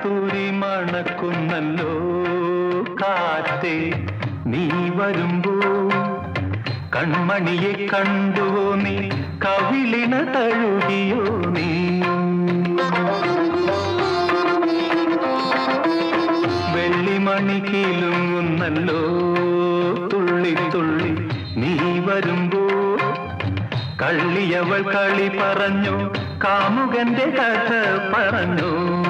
കസ്തൂരി മണക്കുന്നല്ലോ. കാറ്റേ നീ വരുമ്പോ കൺമണിയെ കണ്ടുവോ നീ? കവിളിന തഴുകിയോ നീ? വെള്ളിമണി കീലുങ്ങുന്നല്ലോ. തുള്ളി തുള്ളി നീ വരുമ്പോ കള്ളിയവൾ കളി പറഞ്ഞു? കാമുകന്റെ കഥ പറഞ്ഞു?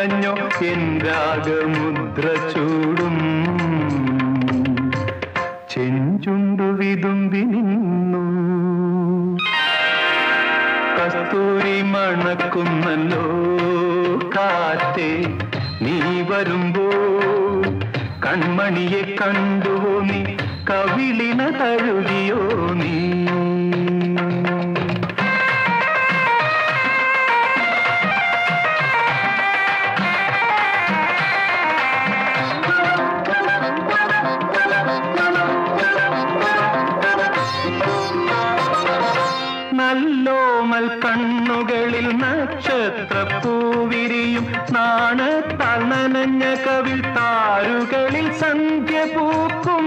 നിന്നുലഞ്ഞോ എൻ രാഗമുദ്ര ചൂടും. ചെഞ്ചുണ്ടു വിതുമ്പി നിന്നു. കസ്തൂരി മണക്കുന്നല്ലോ കാറ്റേ നീ വരുമ്പോ. കൺമണിയെ കണ്ടുവോ നീ കവിളിന തഴുകിയോ നീ. നല്ലോമൽ കണ്ണുകളിൽ നക്ഷത്ര പൂവിരിയും നാണത്താൽ നനഞ്ഞ കവിൾ താരുകളിൽ സന്ധ്യ പൂക്കും.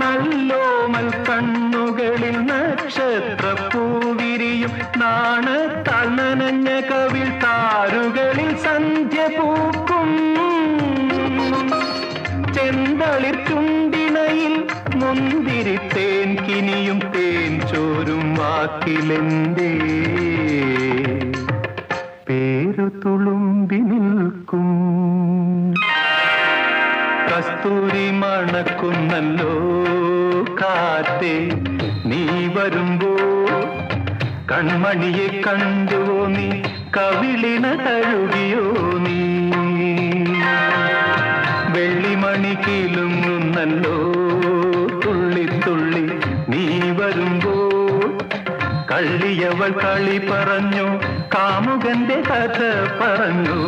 നല്ലോമൽ കണ്ണുകളിൽ നക്ഷത്ര പൂവിരിയും നാണത്താൽ നനഞ്ഞ കവിൾ താരുകളിൽ സന്ധ്യ പൂക്കും. ചെന്തളിർ ചുണ്ടിണയിൽ മുന്തിരി തേൻ കിനിയും തേൻ ചോരും വാക്കിലെന്തേ? പേരു തുളുമ്പി നിൽക്കും. കസ്തൂരി മണക്കുന്നല്ലോ കാറ്റേ നീ വരുമ്പോ? കൺമണിയെ കണ്ടുവോ നീ കവിളിന തഴുകിയോ നീ? വെള്ളിമണി കീലുങ്ങുന്നല്ലോ തുള്ളി തുള്ളി നീ വരുമ്പോ കള്ളിയവൾ കളി പറഞ്ഞു കാമുകന്റെ കഥ പറഞ്ഞു.